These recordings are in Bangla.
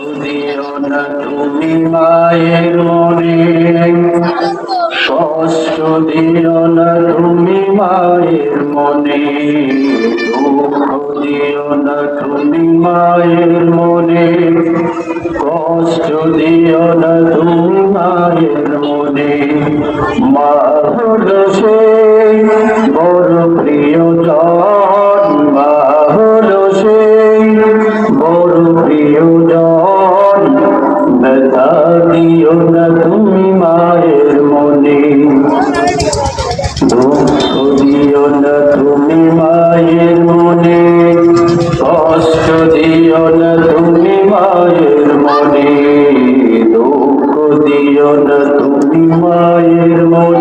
দিও না তুমি মায়ের মনে। কষ্ট না তুমি মায়ের মনে। দুঃখ না তুমি মায়ের মনে। কষ্ট দিও তুমি মায়ের মনে। মা সেই বড় প্রিয় তুমি মায়ের মনে।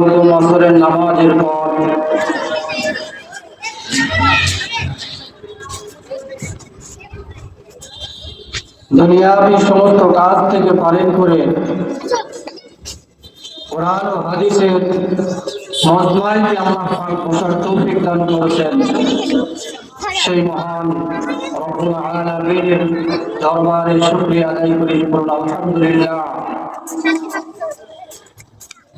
হুকুম আসরের নামাজের পর। দুনিয়াবি সমস্ত কাজ থেকে পালন করে কোরআন ও হাদিসের মজমাইকে আল্লাহ পাক তৌফিক দান করেছেন। সেই মহান রব্বুল আলামিনের দরবারে শুকরিয়া আদায় করি বলুন আলহামদুলিল্লাহ।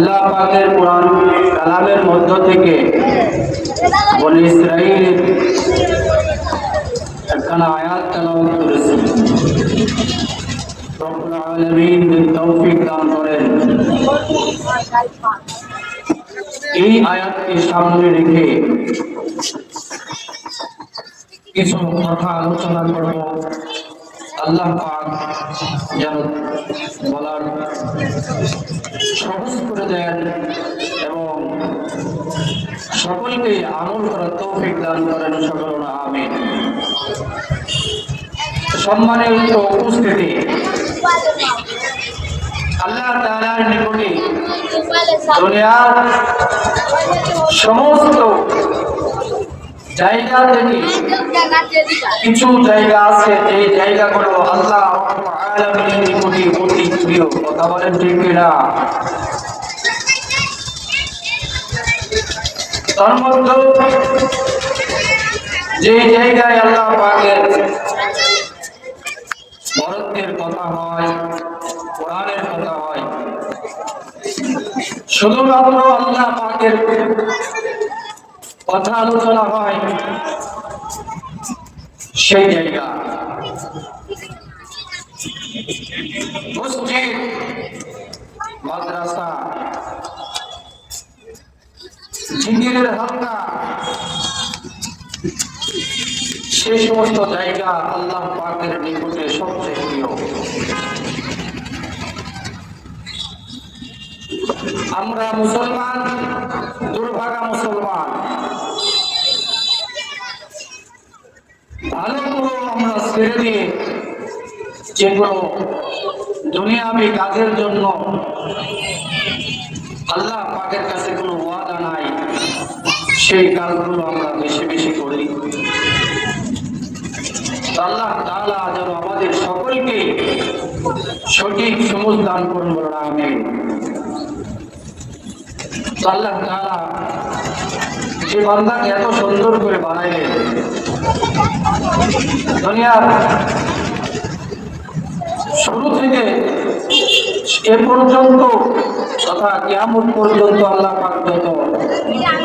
আল্লাহ পাকের কোরআন কালামের মধ্য থেকে বলে ইসরাইলের একখানা আয়াত তেলাওয়াত করেছে। এই আয়াতকে সামনে রেখে কিছু কথা আলোচনা করব। আল্লাহ পাক যেন বলার সহজ করে দেন এবং সকলকে আমল করার তৌফিক দান করেন সকল আমি সম্মানের উপস্থিতি। আল্লাহ তালার নিকটে দুনিয়ার সমস্ত জায়গা থেকে কিছু জায়গা আছে, এই জায়গাগুলো আল্লাহ নিকটে অতি প্রিয়। কথা বলেন ঠিক কিনা? তার মধ্যে যে জায়গায় আল্লাহ পাকের বরত্বের কথা হয়, কোরআনের কথা হয়, শুধুমাত্র আল্লাহ পাকের কথা আলোচনা হয় সেই জায়গা। মসজিদ, মাদ্রাসা জিকিরের হালকা সেই সমস্ত জায়গা আল্লাহ পাকের নিকটে সবচেয়ে প্রিয়। আমরা মুসলমান ছেড়ে দিয়ে যেগুলো দুনিয়াবি কাজের জন্য আল্লাহ পাকের কাছে কোনো ওয়াদা নাই, সেই কাজগুলো আমরা বেশি বেশি করি। আল্লাহ তাআলা যেন আমাদের সকলকে সঠিক সমুজ দান করুন বলুন, আমিন। তো আল্লাহ তাআলা যে বান্দাকে এত সুন্দর করে বানাইলেন দুনিয়ার শুরু থেকে এ পর্যন্ত তথা কিয়ামত পর্যন্ত আল্লাহ পাক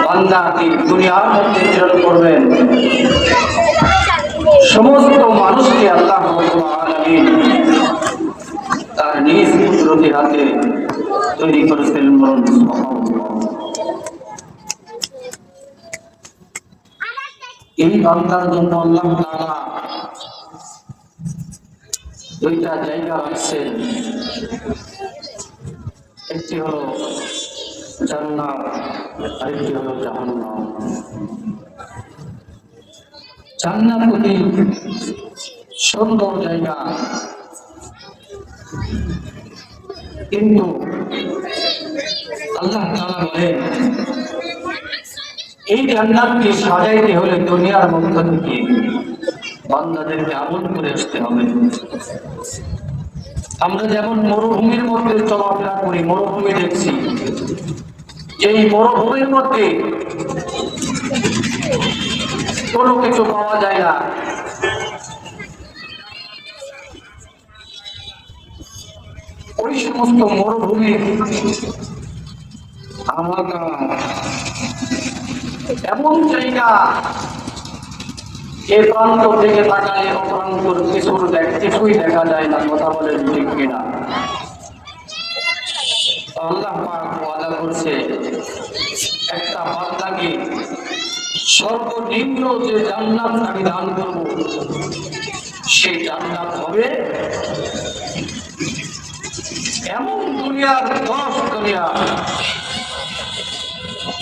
বান্দাকে দুনিয়ার মধ্যে প্রেরণ করবেন, সমস্ত মানুষকে আল্লাহ তার নিজ কুদরতি হাতে তৈরি করেছিলেন বলুন এই বান্দার জন্য আল্লাহ তাআলা দুইটা জায়গা রাখছেন একটি হলো জান্নাত, আরেকটি হলো জাহান্নাম। জান্নাত অতি সুন্দর জায়গা। কিন্তু আল্লাহ তাআলা বলেন এই জান্নাতকে সাজাইতে হলে দুনিয়ার মধ্য থেকে বান্দাদেরকে আমল করে আসতে হবে। আমরা যেমন মরুভূমির মধ্যে চলাফেরা করি, মরুভূমি দেখছি। এই মরুভূমির মধ্যে কোনো কিছু পাওয়া যায় না। ওই সমস্ত মরুভূমি আমাকে এমন জায়গা এ প্রান্ত থেকে তাকালে কিছুর কিছুই দেখা যায় না, কথা বলেন ঠিক কিনা? আল্লাহ ওয়াদা করছে, একটা সর্বনিম্ন যে জান্নাত আমি দান করব, সেই জান্নাত হবে এমন দুনিয়ার দশ দুনিয়া।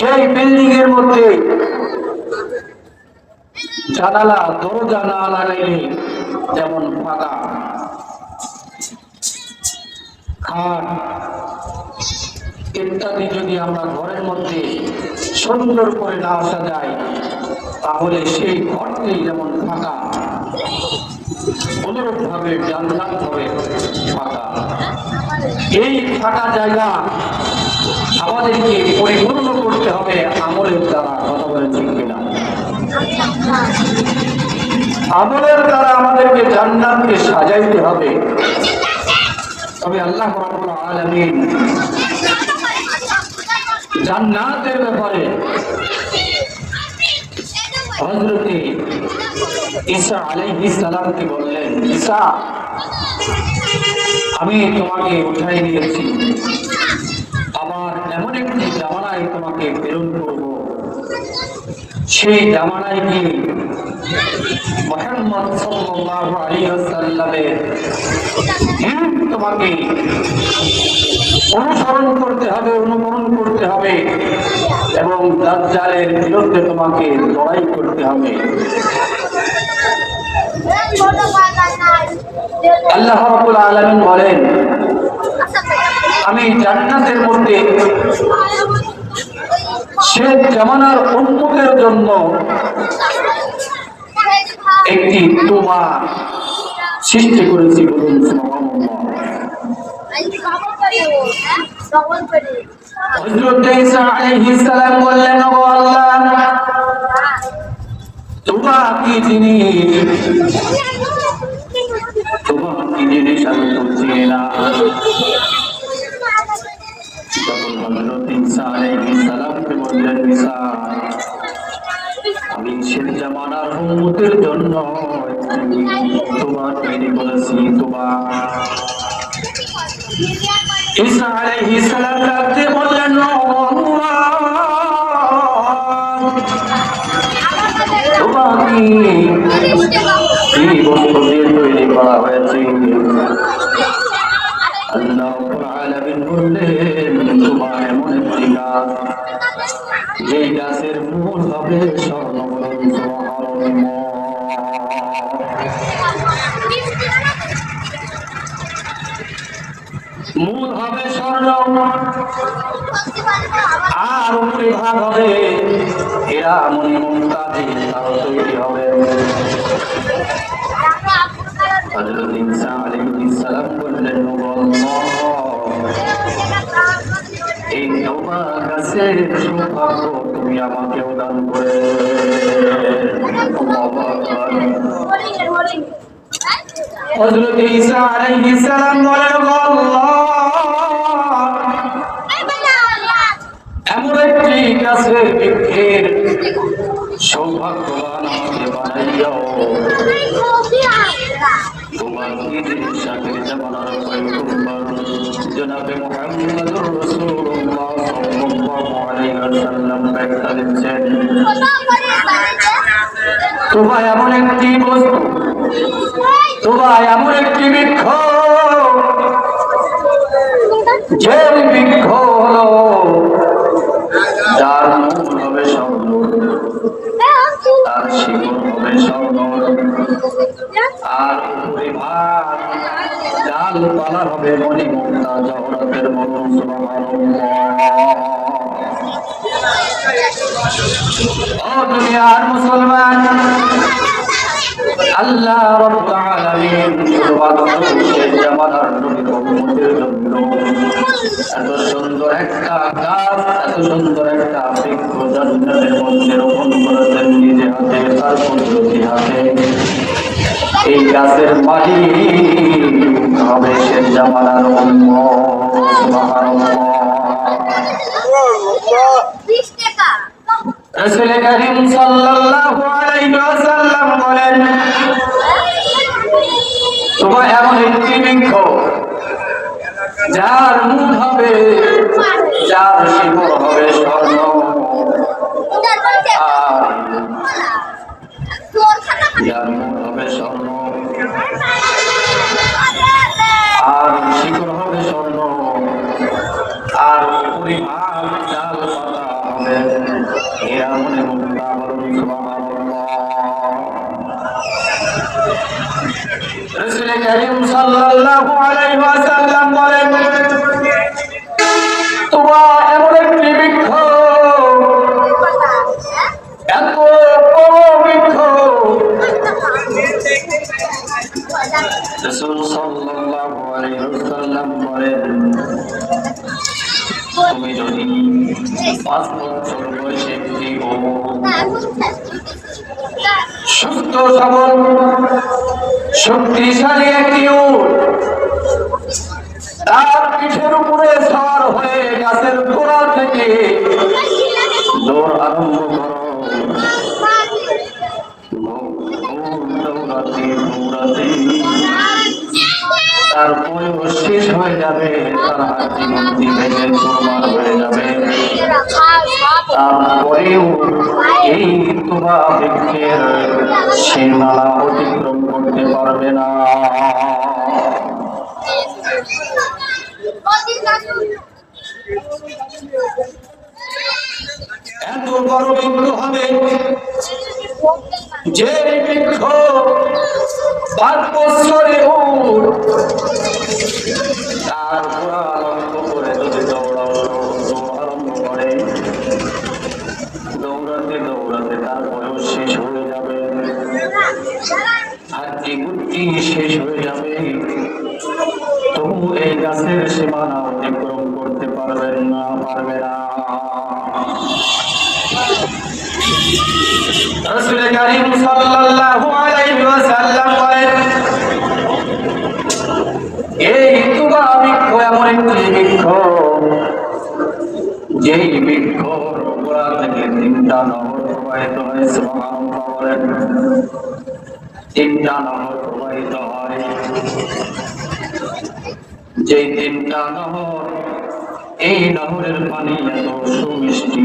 সেই বিল্ডিং এর মধ্যে জানালা, দরজা না লাগাইলে যেমন ফাঁকা খাট ইত্যাদি যদি আমরা ঘরের মধ্যে সুন্দর করে না আসা যায় তাহলে সেই ঘরটি যেমন ফাঁকা, অনুরূপভাবে জানলাম হবে ফাঁকা। এই ফাঁকা জায়গা আমাদেরকে পরিপূর্ণ করতে হবে, আমলের দ্বারা কথা বলেন ঠিক কিনা? আমলের দ্বারা আমাদেরকে জান্নাতকে সাজাইতে হবে। তবে আল্লাহ আলামিন জান্নাতের ব্যাপারে হযরতে ঈসা আলাইহিস সালামকে বললেন, ঈসা, আমি তোমাকে উঠাই নিয়েছি জামানায় তোমাকে প্রেরণ করব। সেই জামানায় কি মোহাম্মদ সাল্লাল্লাহু আলাইহি ওয়াসাল্লামের তোমাকে অনুসরণ করতে হবে, অনুকরণ করতে হবে এবং দাজ্জালের বিরুদ্ধে তোমাকে লড়াই করতে হবে। আল্লাহ রাব্বুল আলামিন বলেন, আমি জান্নাতের মধ্যে শেখ জামানার উন্মতের জন্য একটি তোমা সৃষ্টি করেছি বলুন বললেন তোমা কি জিনিস? আমি তো না। হযরত ঈসা আলাইহিস সালামকে বললেন ঈসা আমি শেষ জামানার উম্মতের জন্য তোমার তৈরি করেছি তোমার ঈসা আলাইহিস সালাম ডাকতে বললেন এই করা হয়েছে যে গাছের মূল হবে স্বর্ণ বলুন সুবহানাল্লাহ। মূল হবে স্বর্ণ আর উপরে ভাগ হবে এরা মনে তুমি আমাকেও দান করে হযরত ঈসা আলাইহিস সালাম বলেন এমন একটি গাছের বৃক্ষের সৌভাগ্যবান আমাকে বানাইয়াও তোমার কি জিনিস জামানার পয়গম্বর জনাবে তোবা এমন একটি বস্তু তোবা এমন একটি বৃক্ষ যে বৃক্ষ হলো যার হবে তার হবে আর ডাল পালা হবে মুক্তা জগতের মতন ও দুনিয়ার মুসলমান আল্লাহ রাব্বুল আলামিন শুধুমাত্র শেষ জামানার এত সুন্দর একটা গাছ এত সুন্দর একটা বৃক্ষ জান্নাতের মধ্যে রোপণ করেছেন নিজে হাতে, তার কুদরতি হাতে। এই গাছের মালিক হবে শেষ জামানার উম্মত, সুবহানাল্লাহ। রাসূল করিম সাল্লাল্লাহু আলাইহি ওয়াসাল্লাম বলেন, তোমার এমন একটি বৃক্ষ, যার মূল হবে, যার শিকড় হবে স্বর্ণ। যার মূল হবে স্বর্ণ। আর শিকড় হবে স্বর্ণ। আর পরিমাণ সাল্লাল্লাহু আলাইহি ওয়াসাল্লাম বলেন তোমা এমন একটি বৃক্ষ এত বড় বৃক্ষ রাসূল সাল্লাল্লাহু আলাইহি ওয়াসাল্লাম বলেন তুমি যদি পাঁচ বছর বয়সে একটি ও সুস্থ সবল শক্তিশালী একটি দৌড়াতে। দৌড়াতে তার বয়স শেষ হয়ে যাবে, তার হয়ে যাবে। তারপরেও এই তোমা বৃক্ষের সীমানা অতিক্রম করতে পারবে না। এত বড় বৃক্ষ হবে? যে বৃক্ষ পাঁচ বছরে দৌড়াতে দৌড়াতে শেষ হয়ে যাবে। গুটি শেষ হয়ে যাবে। তবু এই গাছের সীমানা অতিক্রম করতে পারবেন না, পারবে না। রসুল করিম সাল্লাল্লাহু আলাইহি ওয়াসাল্লাম বলেন, এই তুবা বৃক্ষ এমন একটি বৃক্ষ যেই বৃক্ষর গোড়া থেকে তিনটা নহর প্রবাহিত হয়, সুবহানাল্লাহ বলেন। তিনটা নহর প্রবাহিত হয়। যেই তিনটা নহর এই নহরের পানি এত সুমিষ্টি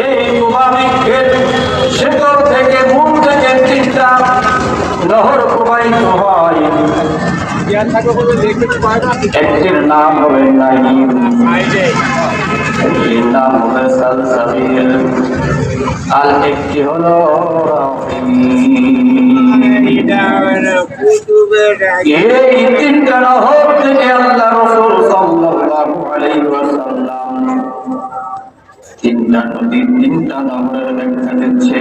এই মুবারকের শেকড় থেকে প্রবাহিত হয়। একটির নাম হবে একটির নাম হবে সালসাবিল। আর একটি হলো এই তিনটা নহর থেকে আল্লাহ রসুল সাল্লাল্লাহু নদী তিনটা নহরের ব্যাখ্যা দিচ্ছে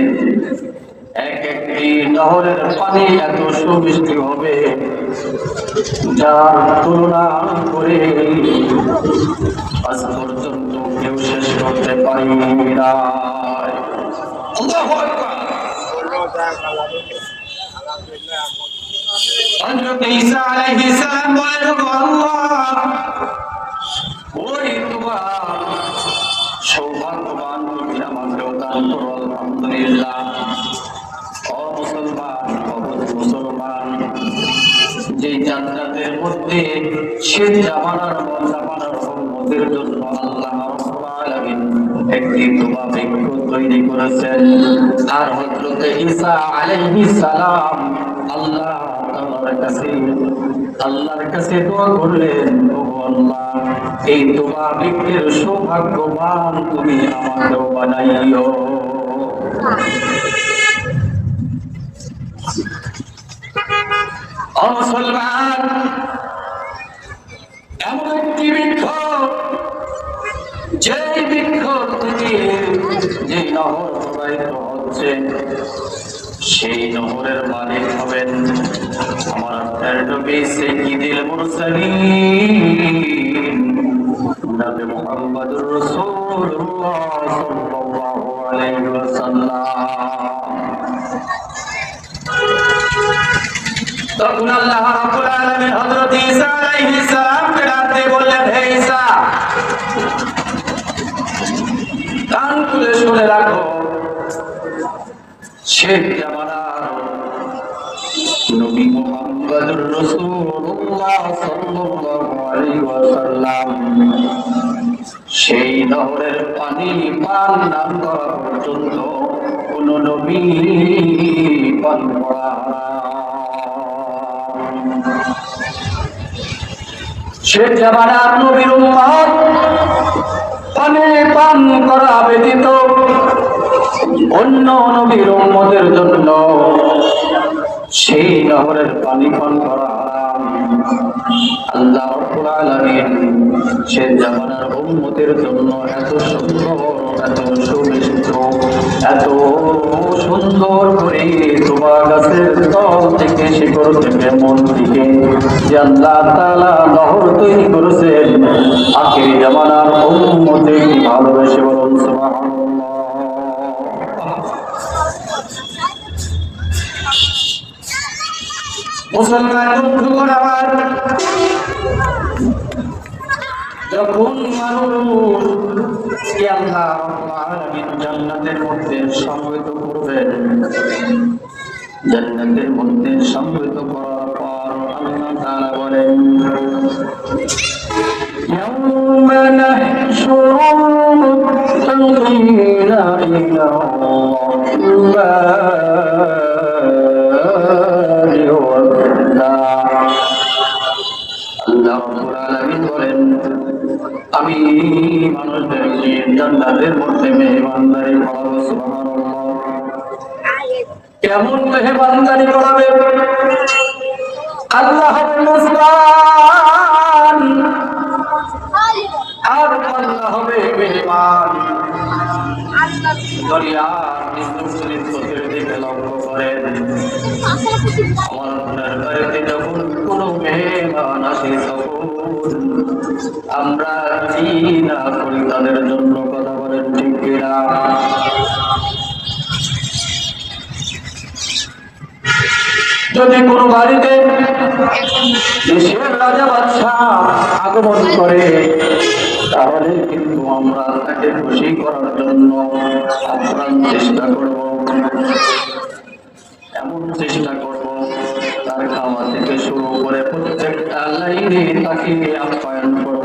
এক একটি নহরের পানি এত সুমিষ্টি হবে, যার তুলনা করে আজ পর্যন্ত কেউ শেষ করতে পারি না। হযরত ঈসা আলাইহিস সালাম বলেন আল্লাহ, ওই তোমার সৌভাগ্যবান আলহামদুলিল্লাহ। ও মুসলমান যে জান্নাতের মধ্যে সে জামানার জামানার উম্মতের জন্য আল্লাহ একটি তৈরি করেছেন। আর হযরত ঈসা আলাইহিস সালাম আল্লাহ কাছে আল্লাহর কাছে দোয়া করলেন আল্লাহ, এই তোমা বৃক্ষের সৌভাগ্যবান তুমি আমাকেও বানাইও। মুসলমান, এমন একটি বৃক্ষ যে বৃক্ষ থেকে যে নহর প্রবাহিত হচ্ছে, সেই নহরের মালিক হবেন আমার আপনার নবী সাইয়্যিদুল মুরসালিন নবী মুহাম্মদুর রাসূলুল্লাহ সাল্লাল্লাহু আলাইহি ওয়াসাল্লাম তখন আল্লাহ রাব্বুল আলামিন হযরত ঈসা আলাইহিস সালামকে ডাক বললেন, হে ঈসা, কান খুলে শুনে রাখো। শেখ জামানার নবী সেই নহরের পানি পান নাম করা পর্যন্ত কোন নবী পান করা। সে জামানার নবীর উম্মত পানি পান করা অন্য নবীর উম্মতের জন্য সেই নহরের পানি পান করা আল্লাহ সে জামানার উম্মতের জন্য এত সুন্দর, এত সুমিষ্ট এত সুন্দর করে তোমার গাছের তল থেকে শিকড় থেকে মন থেকে যে আল্লাহ তাআলা নহর তৈরি করেছেন, আখেরি জামানার উম্মতে কি ভালোবেসে বলুন সুবহানাল্লাহ। মুসলমান বন্ধুগণ আমার যখন মানুষ কে আল্লাহ রাব্বুল আলামিন জান্নাতের মধ্যে সমবেত করবেন জান্নাতের মধ্যে সমবেত করার পর আল্লাহ তাআলা বলেন يوم نحشر المتقين إلى الرحمن বলেন আমি মানুষদেরকে মধ্যে মেহমানদারি কেমন মেহমানদারি করাবে? আল্লাহ আর আল্লাহ হবে মেহমান। দরিয়ার লক্ষ্য করেন। আমার বাড়িতে আমরা করি তাদের জন্য কথা বলেন, ঠিক যদি কোনো বাড়িতে দেশের রাজা বাদশাহ আগমন করে, তাহলে কিন্তু আমরা তাকে খুশি করার জন্য আপ্রাণ চেষ্টা করব। এমন চেষ্টা করব, তার খাওয়া থেকে শুরু করে প্রত্যেকটা লাইনে তাকে আপ্যায়ন করব।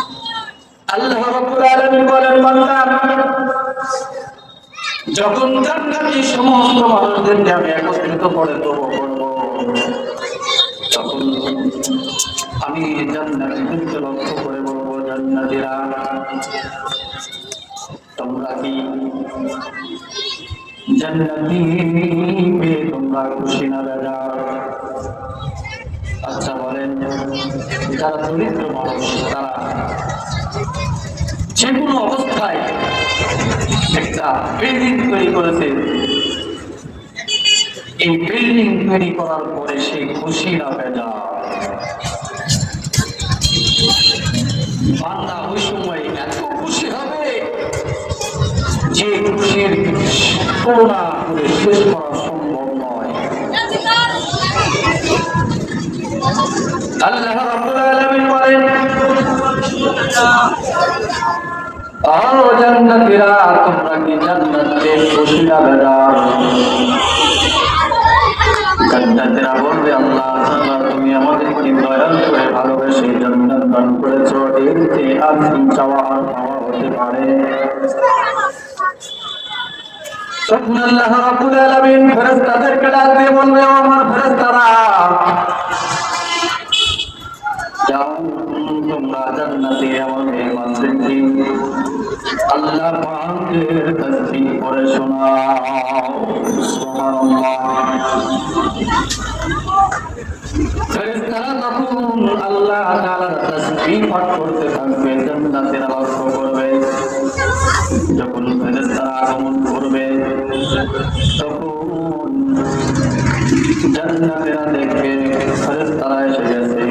আল্লাহ রাব্বুল আলামিন বলেন, বান্দা, যখন জান্নাতি সমস্ত মানুষদেরকে আমি একত্রিত করে দেবো, তখন আমি জান্নাতিদেরকে লক্ষ্য করে বলব, জান্নাতিরা, তোমরা কি জান্নাতি তোমরা খুশি না দাদা আচ্ছা বলেন, যারা দরিদ্র মানুষ তারা যে কোনো অবস্থায় একটা বিল্ডিং তৈরি করেছে। এই বিল্ডিং তৈরি করার পরে সে খুশি না বেজা। বান্দা ওই সময় এত খুশি হবে যে খুশির তুলনা করে শেষ করা আল্লাহ রাব্বুল আলামিন বলেন আও জান্নাতীরা, তোমরা কি জান্নাতে খুশি না বেজার জান্নাতীরা বলবে, আল্লাহ তাআলা, তুমি আমাদেরকে দয়াল করে ভালোবেসে জান্নাত দান করেছ। এর চেয়ে আর কি চাওয়া আর পাওয়া হতে পারে। তখন আল্লাহ রাব্বুল আলামিন ফেরেশতাদেরকে ডাক দিয়ে বলবে আমার ফেরেশতারা করবে। যখন আগমন করবে তখন দেখবে ফেরেশতারা এসে গেছে।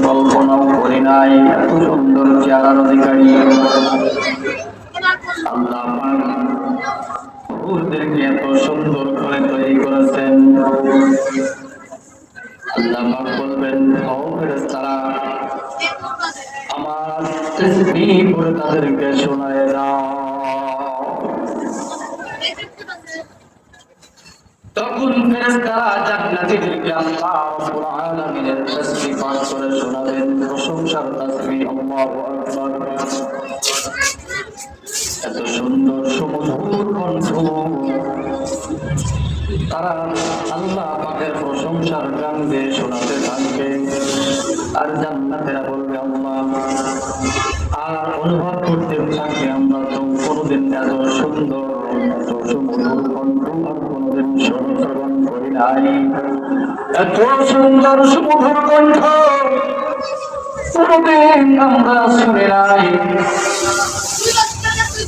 নাই এত সুন্দর চেহারার অধিকারী। আল্লাহ এত সুন্দর করে তৈরি করেছেন। আল্লাহ বলবেন আমার তাদেরকে শোনায় তারা আল্লাহ পাকের প্রশংসার গান দিয়ে শোনাতে থাকবে আর জান্নাতেরা বলবে, আল্লাহ, আর অনুভব করতে থাকবে আমরা তো কোনোদিন এত সুন্দর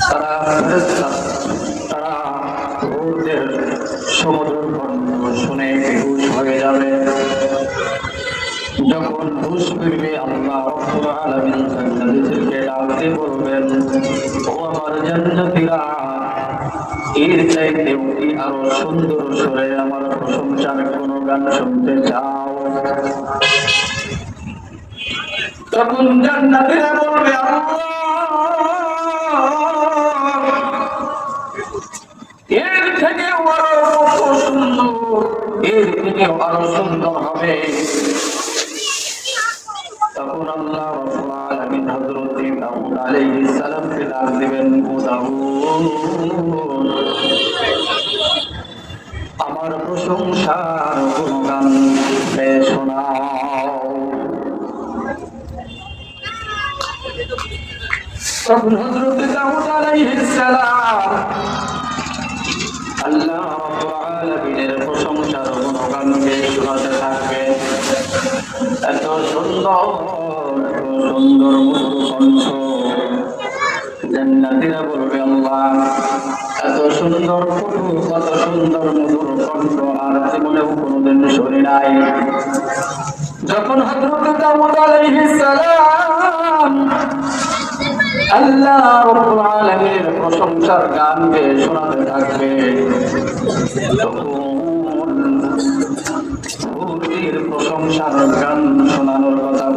তারা হুশ ফিরবে আল্লাহ রব্বুল আলামিন জান্নাতীদেরকে ডাকতে বলবেন, ও আমার জান্নাতীরা, এর চাইতে কি আরও সুন্দর সুরে আমার প্রশংসার কোনো গান শুনতে চাও। তখন জান্নাতীরা বলবে, আল্লাহ, এর থেকে আরও সুন্দর, এর থেকে আরও সুন্দর হবে। তখন আমার প্রশংসার গুণগান শোনাও। তখন হযরত প্রশংসার গুণগান শোনাতে থাকবে? এত সুন্দর সুন্দর কণ্ঠ বলবে এত সুন্দর কত সুন্দর মধুর কণ্ঠ আর জীবনেও কোনোদিন শুনি নাই যখন প্রশংসার গান গেয়ে শোনাতে থাকবে প্রশংসার গান শোনানোর কথা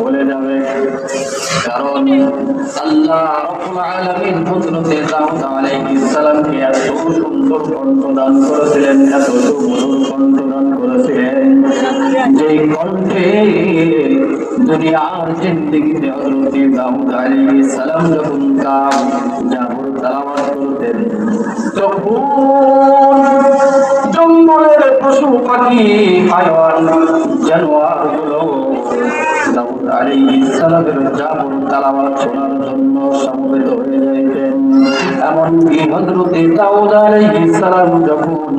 জঙ্গলের পশু পাখি হায়ওয়ান জানোয়ারগুলো দাউদ আলাইহিস সালামের জন্য হয়ে যাইতেন। এমনকি হযরতে দাউদ যখন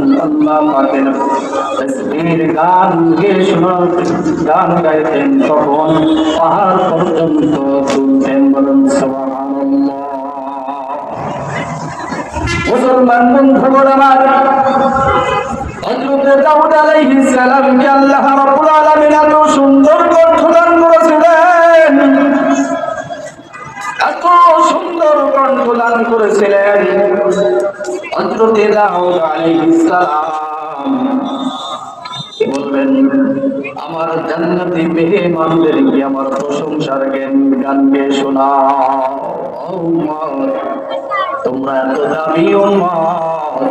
গান শোনার গান গাইতেন, তখন পাহাড় পর্যন্ত তুলতেন বলুন, সুবহানাল্লাহ। মুসলমান বন্ধুগণ আমার দাউদ আলাইহিস সালাম। বলবেন, আমার জান্নাতি আমার প্রশংসার জ্ঞান, গানকে শোনাও। তোমরা এত দামি উম্মত,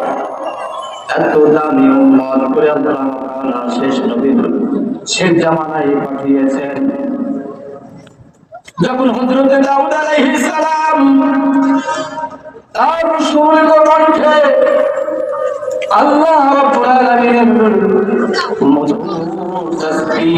এত দামি উম্মত করে আল্লাহ তাআলা শেষ নবী শেষ জামানায় পাঠিয়েছেন। যখন হযরত দাউদ আলাইহিস সালাম তার সুরিত কণ্ঠে আল্লাহ রাব্বুল আলামিনের মধুর তাসবিহ